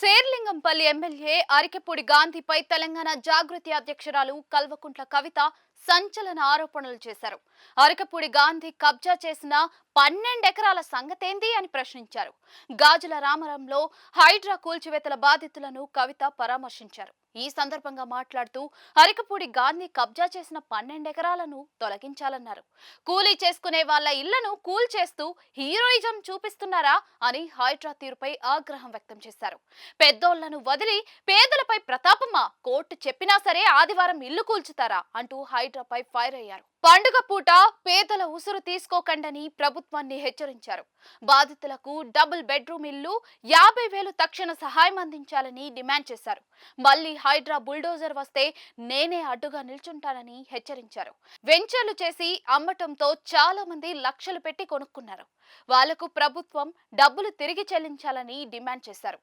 Serilingampally MLA Arikepudi గాంధీపై తెలంగాణ జాగృతి అధ్యక్షురాలు కల్వకుంట్ల కవిత సంచలన ఆరోపణలు చేశారు. అరకపూడి గాంధీ కబ్జా చేసిన పన్నెండు ఎకరాల సంగతేంది అని ప్రశ్నించారు. గాజుల రామరంలో హైడ్రా కూల్చివేతల బాధితులను కవిత పరామర్శించారు. ఈ సందర్భంగా మాట్లాడుతూ అరకపూడి గాంధీ కబ్జా చేసిన పన్నెండు ఎకరాలను తొలగించాలన్నారు. కూలీ చేసుకునే వాళ్ళ ఇళ్ళను కూల్ చేస్తూ హీరోయిజం చూపిస్తున్నారా అని హైడ్రా తీరుపై ఆగ్రహం వ్యక్తం చేశారు. పెద్దోళ్ళను వదిలి పేదలపై ప్రతాపమా? కోర్టు చెప్పినా సరే ఆదివారం ఇల్లు కూల్చుతారా? అంటూ హైడ్రాపై ఫైర్ అయ్యారు. పండుగ పూట పేదల ఉసురు తీసుకోకండని ప్రభుత్వాన్ని హెచ్చరించారు. బాధితులకు డబుల్ బెడ్రూమ్ ఇల్లు యాభై వేలు తక్షణ సహాయం అందించాలని డిమాండ్ చేశారు. మళ్ళీ హైడ్రా బుల్డోజర్ వస్తే నేనే అడ్డుగా నిల్చుంటానని హెచ్చరించారు. వెంచర్లు చేసి అమ్మటంతో చాలా మంది లక్షలు పెట్టి కొనుక్కున్నారు. వాళ్ళకు ప్రభుత్వం డబ్బులు తిరిగి చెల్లించాలని డిమాండ్ చేశారు.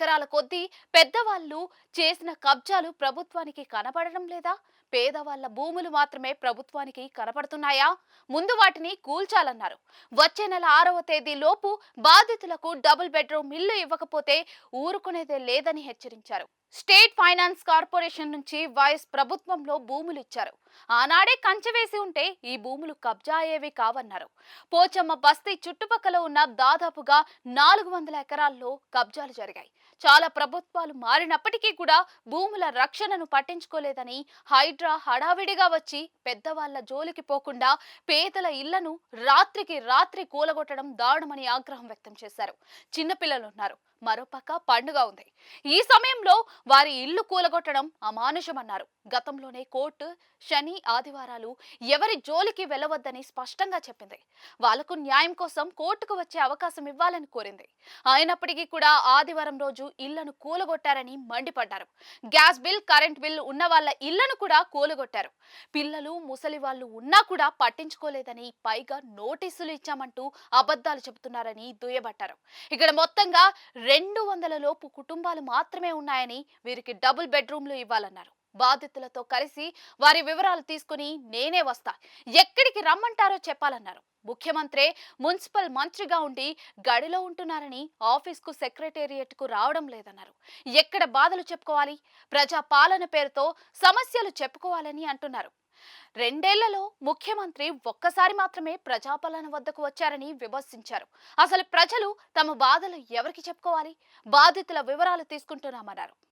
ఎకరాల కొద్దీ పెద్దవాళ్ళు చేసిన కబ్జాలు ప్రభుత్వానికి కనబడడం లేదా? పేదవాళ్ళ భూములు మాత్రమే ప్రభుత్వానికి కనపడుతున్నాయా? ముందు వాటిని కూల్చాలన్నారు. వచ్చే నెల ఆరవ తేదీ లోపు బాధితులకు డబుల్ బెడ్రూమ్ ఇల్లు ఇవ్వకపోతే ఊరుకునేదే లేదని హెచ్చరించారు. స్టేట్ ఫైనాన్స్ కార్పొరేషన్ నుంచి వైఎస్ ప్రభుత్వంలో భూములు ఇచ్చారు ఆనాడే కంచె వేసి ఉంటే ఈ భూములు కబ్జా అయ్యేవి కావన్నారు. పోచమ్మ బస్తీ చుట్టుపక్కల ఉన్న దాదాపుగా నాలుగు వందల ఎకరాల్లో కబ్జాలు జరిగాయి. చాలా ప్రభుత్వాలు మారినప్పటికీ కూడా భూముల రక్షణను పట్టించుకోలేదని హైడ్రా హడావిడిగా వచ్చి పెద్దవాళ్ళ జోలికి పోకుండా పేదల ఇళ్ళను రాత్రికి రాత్రి కూలగొట్టడం దారుణమని ఆగ్రహం వ్యక్తం చేశారు. చిన్నపిల్లలున్నారు. మరోపక్క పండుగ ఉంది. ఈ సమయంలో వారి ఇల్లు కూలగొట్టడం అమానుషమన్నారు. గతంలోనే కోర్టు శని ఆదివారాలు ఎవరి జోలికి వెళ్ళవద్దని స్పష్టంగా చెప్పింది. వాళ్ళకు న్యాయం కోసం కోర్టుకు వచ్చే అవకాశం ఇవ్వాలని కోరింది. అయినప్పటికీ కూడా ఆదివారం రోజు ఇళ్ళను కూలగొట్టారని మండిపడ్డారు. గ్యాస్ బిల్ కరెంట్ బిల్ ఉన్న వాళ్ళ ఇళ్ళను కూడా కూలగొట్టారు. పిల్లలు ముసలి వాళ్ళు ఉన్నా కూడా పట్టించుకోలేదని పైగా నోటీసులు ఇచ్చామంటూ అబద్ధాలు చెబుతున్నారని దుయ్యబట్టారు. ఇక్కడ మొత్తంగా రెండు వందల లోపు కుటుంబాలు మాత్రమే ఉన్నాయని వీరికి డబుల్ బెడ్రూమ్లు ఇవ్వాలన్నారు. బాధితులతో కలిసి వారి వివరాలు తీసుకుని నేనే వస్తా. ఎక్కడికి రమ్మంటారో చెప్పాలన్నారు. ముఖ్యమంత్రి మున్సిపల్ మంత్రిగా ఉండి గడిలో ఉంటున్నారని ఆఫీస్కు సెక్రటేరియట్కు రావడం లేదన్నారు. ఎక్కడ బాధలు చెప్పుకోవాలి? ప్రజా పాలన పేరుతో సమస్యలు చెప్పుకోవాలని అంటున్నారు. రెండేళ్ళలో ముఖ్యమంత్రి ఒక్కసారి మాత్రమే ప్రజాపాలన వద్దకు వచ్చారని విమర్శించారు. అసలు ప్రజలు తమ బాధలు ఎవరికి చెప్పుకోవాలి? బాధితుల వివరాలు తీసుకుంటున్నామన్నారు.